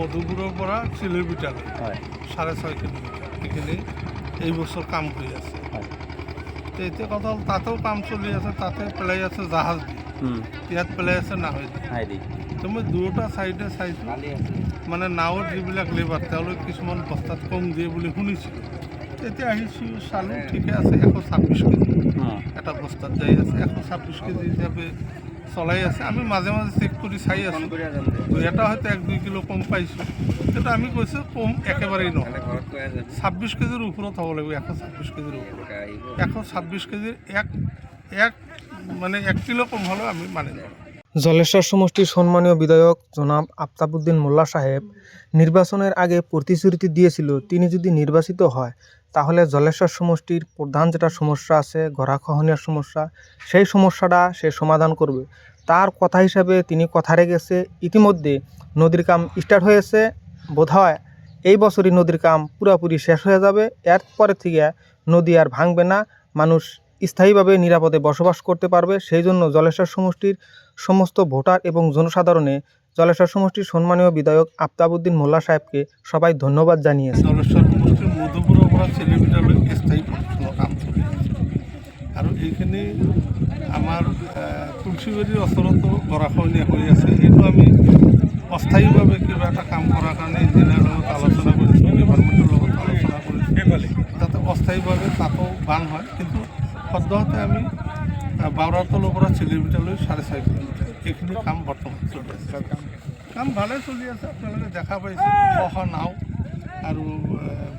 মধুপুৰৰ পৰা হয়। চাৰে ছয় কিলোমিটাৰ। এইখিনি এই বছৰ কাম কৰি আছে। তো এতিয়া কথা হ'ল তাতেও কাম চলি আছে তাতে পেলাই আছে জাহাজ দি। ইয়াত পেলাই আছে নাহৈ দি। তো মই দুয়োটা চাইডে চাইছোঁ। মানে নাৱত যিবিলাক লেবাৰ তেওঁলোক কিছুমান বস্তাত কম দিয়ে বুলি শুনিছিলোঁ। তেতিয়া আহিছোঁ চালোঁ ঠিকে আছে এশ ছাব্বিছ কেজি। এটা বস্তাত যাই আছে এশ ছাব্বিছ কেজি হিচাপে চলাই আছে। আমি মাজে মাজে চেক কৰি চাই আছোঁ। দুই এটা হয়তো এক, দুই কিলো কম পাইছোঁ। কিন্তু আমি কৈছোঁ কম একেবাৰেই নহয়। ছাব্বিছ কেজিৰ ওপৰত হ'ব লাগিব, এশ ছাব্বিছ কেজিৰ ওপৰত। এশ ছাব্বিছ কেজিৰ এক এক মানে এক কিলো কম হ'লেও আমি মানি লওঁ জলেশ্বর সমষ্টির সম্মানীয় বিধায়ক জনাব আফতাবুদ্দিন মোল্লা সাহেব নির্বাচনের আগে প্রতিশ্রুতি দিয়েছিল, তিনি যদি নির্বাচিত হয়, তাহলে জলেশ্বর সমষ্টির প্রধান যেটা সমস্যা আছে গড়াখহনীয়ার সমস্যা, সেই সমস্যাটা সে সমাধান করবে। তার কথা হিসাবে তিনি কথা রেখেছে, ইতিমধ্যে নদীর কাম স্টার্ট হয়েছে, বোধহয় এই বছরই নদীর কাম পুরোপুরি শেষ হয়ে যাবে, এরপরে থেকে নদী আর ভাঙবে না, মানুষ স্থায়ীভাবে নিরাপদে বসবাস করতে পারবে সেই জন্য জলেশ্বর সমষ্টির সমস্ত ভোটার এবং জনসাধারণে জলেশ্বর সমষ্টির সম্মানীয় বিধায়ক আফতাবউদ্দিন মোল্লা সাহেবকে সবাই ধন্যবাদ জানিয়েছে। জলেশ্বৰ সমষ্টিৰ মধুপুৰৰ পৰা চিলিমিটাৰলৈ স্থায়ী কাম চলি আছে আৰু এইখিনি আমাৰ এ, তুলসীবাৰীৰ ওচৰতো গৰাখহনীয়া হৈ আছে সেইটো আমি অস্থায়ীভাৱে কিবা এটা কাম কৰাৰ কাৰণে ইঞ্জিনিয়াৰৰ লগত আলোচনা কৰিছোঁ ডিপাৰ্টমেণ্টৰ লগত আলোচনা কৰিছোঁ। যাতে অস্থায়ীভাৱে তাতো বান হয় কিন্তু সদ্যহতে আমি বাউৰাতলৰ পৰা চিলিমিটাৰলৈ চাৰে ছয় কিলোমিটাৰ এইখিনি কাম বৰ্তমান চলি আছে কাম ভালে চলি আছে আপোনালোকে দেখা পাইছে। শ নাও, আৰু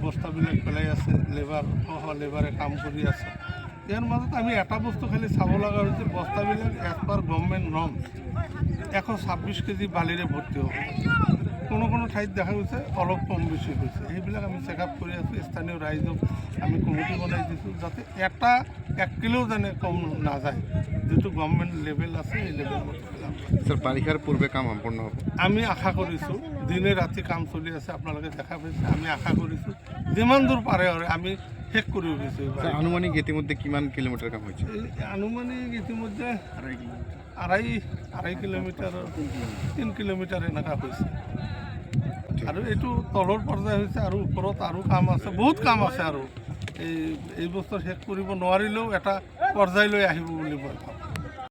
বস্তাবিলাক পেলাই আছে, লেবাৰ শ লেবাৰে কাম কৰি আছে। ইয়াৰ মাজত আমি এটা বস্তু খালি চাব লগা হৈছে বস্তাবিলাক এজ পাৰ গভৰ্ণমেণ্ট নৰ্ম এশ ছাব্বিছ কেজি বালিৰে ভৰ্তি হ'ব। কোনো কোনো ঠাইত দেখা গৈছে, অলপ কম বেছি হৈছে। সেইবিলাক আমি চেক আপ কৰি আছোঁ। স্থানীয় ৰাইজক আমি কমিটি বনাই দিছোঁ, যাতে এটা এক কিলো যেনে কম নাযায়। যিটো গভৰ্ণমেণ্ট লেভেল আছে সেই লেভেল স্যার বাৰিষাৰ পূৰ্বে কাম সম্পূৰ্ণ হ'ব? আমি আশা কৰিছোঁ দিনে ৰাতি কাম চলি আছে আপোনালোকে দেখা পাইছে আমি আশা কৰিছোঁ যিমান দূৰ পাৰে আৰু আমি শেষ বিচাৰিছোঁ স্যার আনুমানিক ইতিমধ্যে কিমান কিলোমিটাৰ কাম হৈছে? এই আনুমানিক ইতিমধ্যে আঢ়াই আঢ়াই কিলোমিটাৰ তিনি কিলোমিটাৰ এনেকুৱা হৈছে। আৰু এইটো তলৰ পৰ্যায় হৈছে আৰু ওপৰত আৰু কাম আছে বহুত কাম আছে আৰু। এই এই বছৰ শেষ কৰিব নোৱাৰিলেও এটা পৰ্যায়লৈ আহিব বুলি মই ভাবোঁ।